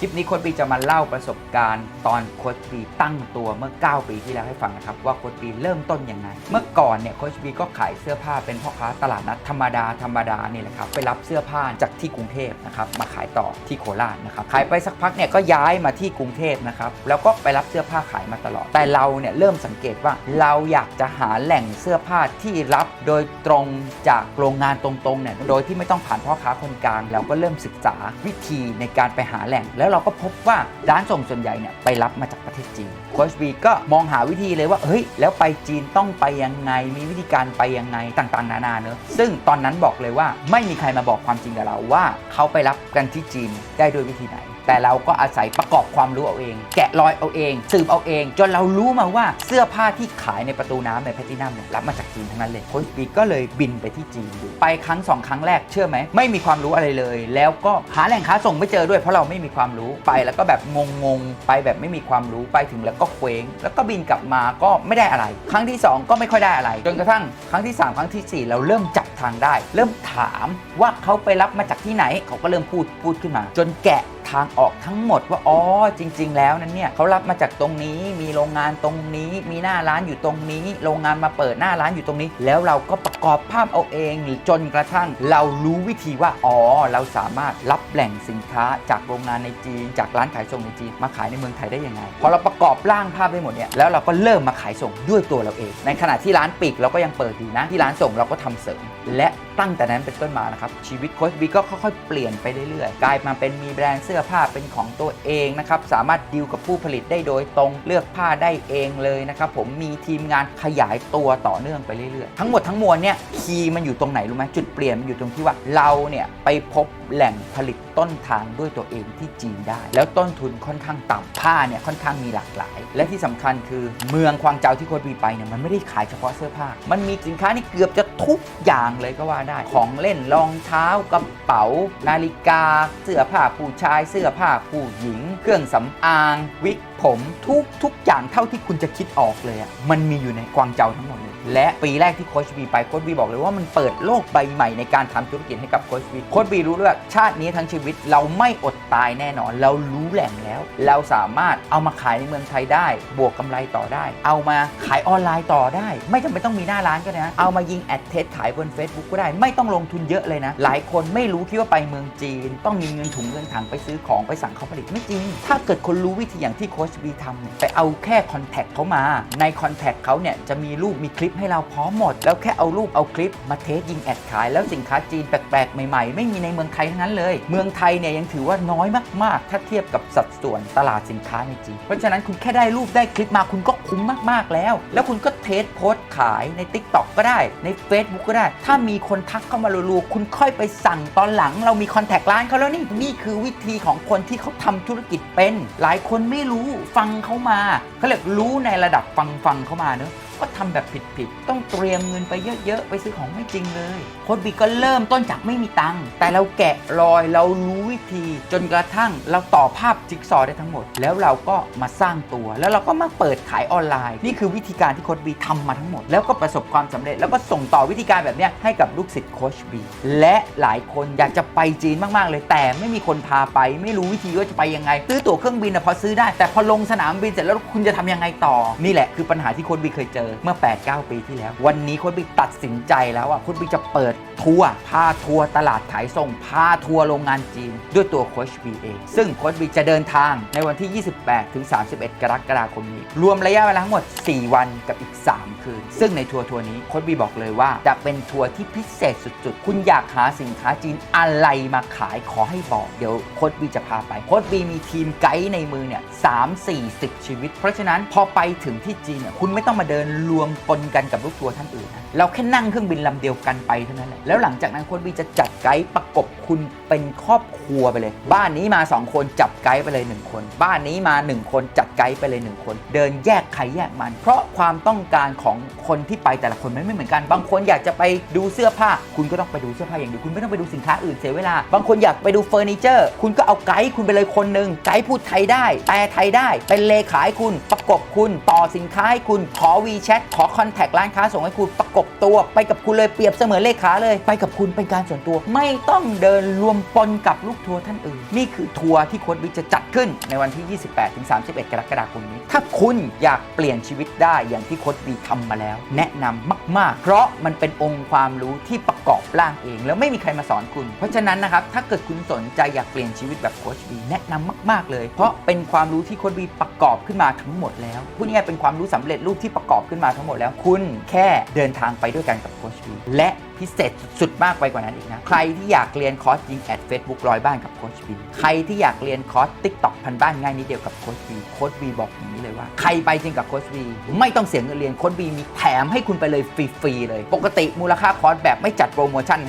คลิปนี้โค้ชบีจะมาเล่าประสบการณ์ ตอนโค้ชบีตั้งตัวเมื่อ 9 ปีที่แล้วให้ฟังนะครับ ว่าโค้ชบีเริ่มต้นยังไง เมื่อก่อนเนี่ยโค้ชบีก็ขายเสื้อผ้าเป็นพ่อค้าตลาดนัดธรรมดาธรรมดานี่แหละครับไปรับเสื้อผ้าจากที่กรุงเทพนะครับมาขายต่อที่โคราชนะครับขายไปสักพักเนี่ยก็ย้ายมาที่กรุงเทพนะครับแล้วก็ไปรับเสื้อผ้าขายมาตลอด แต่เราเนี่ยเริ่มสังเกตว่าเราอยากจะหาแหล่งเสื้อผ้าที่รับโดยตรงจากโรงงานตรงๆเนี่ยโดยที่ไม่ต้องผ่านพ่อค้าคนกลางเราก็เริ่มศึกษาวิธีในการไปหาแหล่งแล้วเราก็พบว่าร้านส่งส่วนใหญ่เนี่ยไปรับมาจากประเทศจีนโค้ชบีก็มองหาวิธีเลยว่าเฮ้ยแล้วไปจีนต้องไปยังไง มีวิธีการไปยังไงต่างๆ นานาเนอะซึ่งตอนนั้นบอกเลยว่าไม่มีใครมาบอกความจริงกับเราว่า เขาไปรับกันที่จีนได้ด้วยวิธีไหน แต่เราก็อาศัยประกอบความรู้เอาเอง แกะรอยเอาเอง สืบเอาเอง จนเรารู้มาว่าเสื้อผ้าที่ขายในประตูน้ำในแพลตินัมเนี่ยรับมาจากจีนทั้งนั้นเลยโค้ชบีก็เลยบินไปที่จีนดูไปครั้งสองครั้งแรกเชื่อไหมไม่มีความรู้อะไรเลย แล้วก็หาแหล่งค้าส่งไม่เจอด้วยเพราะเราไม่มีความรู้ไปแล้วก็แบบงงๆไปแบบไม่มีความรู้ไปถึงแล้วก็เคว้ง แล้วก็บินกลับมาก็ไม่ได้อะไร ครั้งที่ 2 ก็ไม่ค่อยได้อะไร จนกระทั่งครั้งที่ 3 ครั้งทีสี่4 เราเริ่มจับทางได้ เริ่มถามว่าเขาไปรับมาจากที่ไหน เขาก็เริ่มพูดพูดขึ้นมา จนแกะ ทางออกทั้งหมดว่าอ๋อจริง ๆ แล้วนั้นเนี่ยเขารับมาจากตรงนี้มีโรงงานตรงนี้ มีหน้าร้านอยู่ตรงนี้ โรงงานมาเปิดหน้าร้านอยู่ตรงนี้ แล้วเราก็ประกอบภาพเอาเองจนกระทั่ง เรารู้วิธีว่าอ๋อเราสามารถรับแหล่งสินค้าจากโรงงานในจีน จากร้านขายส่งในจีนมาขายในเมืองไทยได้ยังไงพอเราประกอบร่างภาพได้หมดเนี่ยแล้วเราก็เริ่มมาขายส่งด้วยตัวเราเอง ในขณะที่ร้านปิดเราก็ยังเปิดอยู่นะที่ร้านส่งเราก็ทำเสริมและ ตั้งแต่นั้นเป็นต้นมานะครับ ชีวิตโค้ชบีก็ค่อยๆ เปลี่ยนไปเรื่อยๆ กลายมาเป็นมีแบรนด์เสื้อผ้าเป็นของตัวเองนะครับ สามารถดีลกับผู้ผลิตได้โดยตรงเลือกผ้าได้เองเลยนะครับผมมีทีมงานขยายตัวต่อเนื่องไปเรื่อยๆ ทั้งหมดทั้งมวลเนี่ยคีย์มันอยู่ตรงไหนรู้ไหมจุดเปลี่ยนมันอยู่ตรงที่ว่าเราเนี่ยไปพบแหล่งผลิตต้นทางด้วยตัวเองที่จีนได้ แล้วต้นทุนค่อนข้างต่ำผ้าเนี่ยค่อนข้างมีหลากหลาย และที่สำคัญคือเมืองควางเจาที่โคตรบีไปเนี่ยมันไม่ได้ขายเฉพาะเสื้อผ้า มันมีสินค้านี่เกือบจะทุกอย่างเลยก็ว่าได้ ของเล่นรองเท้ากระเป๋า นาฬิกา เสื้อผ้าผู้ชาย เสื้อผ้าผู้หญิง เครื่องสำอาง วิกผมทุกทุกอย่างเท่าที่คุณจะคิดออกเลยอะมันมีอยู่ในกวางเจาทั้งหมดเลย และปีแรกที่โค้ชบีไปโค้ชบีบอกเลยว่ามันเปิดโลกใบใหม่ในการทำธุรกิจให้กับโค้ชบีโค้ชบีรู้ด้วยชาตินี้ทั้งชีวิตเราไม่อดตายแน่นอน เรารู้แหล่งแล้ว เราสามารถเอามาขายในเมืองไทยได้ บวกกำไรต่อได้ เอามาขายออนไลน์ต่อได้ ไม่จำเป็นต้องมีหน้าร้านก็ได้นะเอามายิงแอดเทสขายบน Facebook ก็ได้ ไม่ต้องลงทุนเยอะเลยนะ หลายคนไม่รู้คิดว่าไปเมืองจีน ต้องมีเงินถุงเงินถังไปซื้อของไปสั่งเขาผลิตไม่จริง ถ้าเกิดคนรู้วิธีอย่างที่โค้ชบีทำเนี่ยไปเอาแค่คอนแทคเขามาในคอนแทคเขาเนี่ยจะมีรูปมีคลิปให้เราพร้อมหมด แล้วแค่เอารูปเอาคลิปมาเทสยิงแอดขาย แล้วสินค้าจีนแปลกๆ ใหม่ๆ ไม่มีในเมืองไทยทั้งนั้นเลย เมืองไทยเนี่ยยังถือว่าน้อยมากๆ ถ้าเทียบกับสัดส่วนตลาดสินค้าในจีน เพราะฉะนั้นคุณแค่ได้รูปได้คลิปมาคุณก็คุ้มมากๆแล้ว แล้วคุณก็เทสโพสต์ขายใน Tik t o อกก็ได้ใน Facebook ก็ได้ ถ้ามีคนทักเข้ามารัวๆคุณค่อยไปสั่งตอนหลัง เรามีคอนแทคร้านเขาแล้วนี่นี่คือวิธีของคนที่เขาทำธุรกิจเป็น หลายคนไม่รู้ฟังเขามาเขาเรียกรู้ในระดับฟังฟังเขามาเนอะ ก็ทำแบบผิดๆ ต้องเตรียมเงินไปเยอะๆ ไปซื้อของไม่จริงเลย โค้ดบีก็เริ่มต้นจากไม่มีตังค์ แต่เราแกะรอยเรารู้วิธี จนกระทั่งเราต่อภาพจิ๊กซอว์ได้ทั้งหมด แล้วเราก็มาสร้างตัว แล้วเราก็มาเปิดขายออนไลน์ นี่คือวิธีการที่โค้ดบีทำมาทั้งหมด แล้วก็ประสบความสำเร็จ แล้วก็ส่งต่อวิธีการแบบนี้ให้กับลูกศิษย์โค้ชบีและหลายคนอยากจะไปจีนมากๆเลย แต่ไม่มีคนพาไป ไม่รู้วิธีว่าจะไปยังไง ซื้อตั๋วเครื่องบินนะพอซื้อได้ แต่พอลงสนามบินเสร็จแล้วคุณจะทำยังไงต่อ นี่แหละคือปัญหาที่โค้ดบีเคยเจอเมื่อ 8-9 ปีที่แล้ว วันนี้โค้ดบีตัดสินใจแล้วว่าโค้ดบีจะเปิดทัวร์พาทัวร์ตลาดขายส่งพาทัวร์โรงงานจีน ด้วยตัวโค้ชบีเองซึ่งโค้ชบีจะเดินทางในวันที่ 28ถึง31 กรกฎาคมนี้ รวมระยะเวลาทั้งหมด 4 วันกับอีก 3 คืน ซึ่งในทัวร์ทัวร์นี้โค้ชบีบอกเลยว่า จะเป็นทัวร์ที่พิเศษสุดๆ คุณอยากหาสินค้าจีนอะไรมาขายขอให้บอกเดี๋ยวโค้ชบีจะพาไปโค้ชบีมีทีมไกด์ในมือเนี่ยสามสี่สิบชีวิต เพราะฉะนั้นพอไปถึงที่จีนเนี่ยคุณไม่ต้องมาเดินรวมปนกันกับลูกทัวร์ท่านอื่นนะเราแค่นั่งเครื่องบินลำเดียวกันไปเท่านั้นแหละแล้วหลังจากนั้นโค้ชบีจะจัดไกด์ประกบ คุณเป็นครอบครัวไปเลย บ้านนี้มา 2 คนจับไกด์ไปเลย 1 คน บ้านนี้มา 1 คนจัดไกด์ไปเลย 1 คน เดินแยกใครแยกมัน เพราะความต้องการของคนที่ไปแต่ละคนมันไม่เหมือนกัน บางคนอยากจะไปดูเสื้อผ้า คุณก็ต้องไปดูเสื้อผ้าอย่างเดียวคุณไม่ต้องไปดูสินค้าอื่นเสียเวลา บางคนอยากไปดูเฟอร์นิเจอร์ คุณก็เอาไกด์คุณไปเลยคนหนึ่งไกด์พูดไทยได้แปลไทยได้ เป็นเลขาให้คุณ ประกบคุณ ต่อสินค้าให้คุณ ขอวีแชทขอคอนแทคร้านค้าส่งให้คุณประกบตัวไปกับคุณเลยเปรียบเสมือนเลขาเลย ไปกับคุณเป็นการส่วนตัว ไม่ต้องเดินรวมปนกับลูกทัวร์ท่านอื่น นี่คือทัวร์ที่โค้ชบิ๊กจะจัดขึ้นในวันที่ 28-31 กรกฎาคมนี้ ถ้าคุณอยากเปลี่ยนชีวิตได้อย่างที่โค้ชบิ๊กทำมาแล้ว แนะนำมาก ๆ เพราะมันเป็นองค์ความรู้ที่ประกอบร่างเอง แล้วไม่มีใครมาสอนคุณ เพราะฉะนั้นนะครับถ้าเกิดคุณสนใจอยากเปลี่ยนชีวิตแบบโค้ชบีแนะนำมาก ๆ เลย เพราะเป็นความรู้ที่โค้ชบีประกอบขึ้นมาทั้งหมดแล้วพูดง่ายเป็นความรู้สำเร็จรูปที่ประกอบขึ้นมาทั้งหมดแล้ว คุณแค่เดินทางไปด้วยกันกับโคชบีและ พิเศษสุดๆมากไปกว่านั้นอีกนะ ใครที่อยากเรียนคอร์สยิงแอดเฟซบุ๊กร้อยบ้านกับโค้ชบีใครที่อยากเรียนคอร์สติ๊กต็อกพันบ้านง่ายนิดเดียวกับโค้ชบีโค้ชบีบอกอย่างนี้เลยว่า ใครไปจริงกับโค้ชบีไม่ต้องเสียเงินเรียนโค้ชบีมีแถมให้คุณไปเลยฟรีๆเลย ปกติมูลค่าคอร์สแบบไม่จัดโปรโมชั่น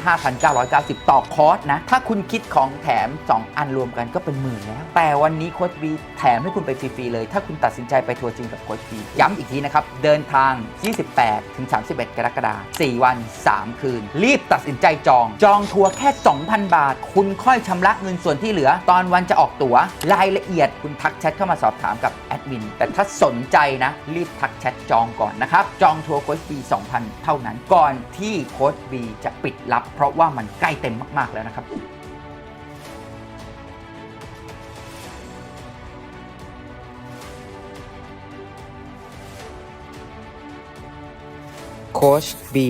5,990 ต่อคอร์สนะถ้าคุณคิดของแถม 2 อันรวมกันก็เป็นหมื่นแล้ว แต่วันนี้โค้ชบีแถมให้คุณไปฟรีๆเลย ถ้าคุณตัดสินใจไปทัวร์จริงกับโค้ชบีย้ำอีกทีนะครับเดินทาง 28-31 กรกฎาคม4วัน 3 คืนรีบตัดสินใจจอง จองทัวร์แค่ 2,000 บาท คุณค่อยชำระเงินส่วนที่เหลือ ตอนวันจะออกตั๋ว รายละเอียดคุณทักแชทเข้ามาสอบถามกับแอดมิน แต่ถ้าสนใจนะ รีบทักแชทจองก่อนนะครับ จองทัวร์โค้ชบี2,000 เท่านั้น ก่อนที่โค้ชบีจะปิดรับ เพราะว่ามันใกล้เต็มมากๆแล้วนะครับโค้ชบี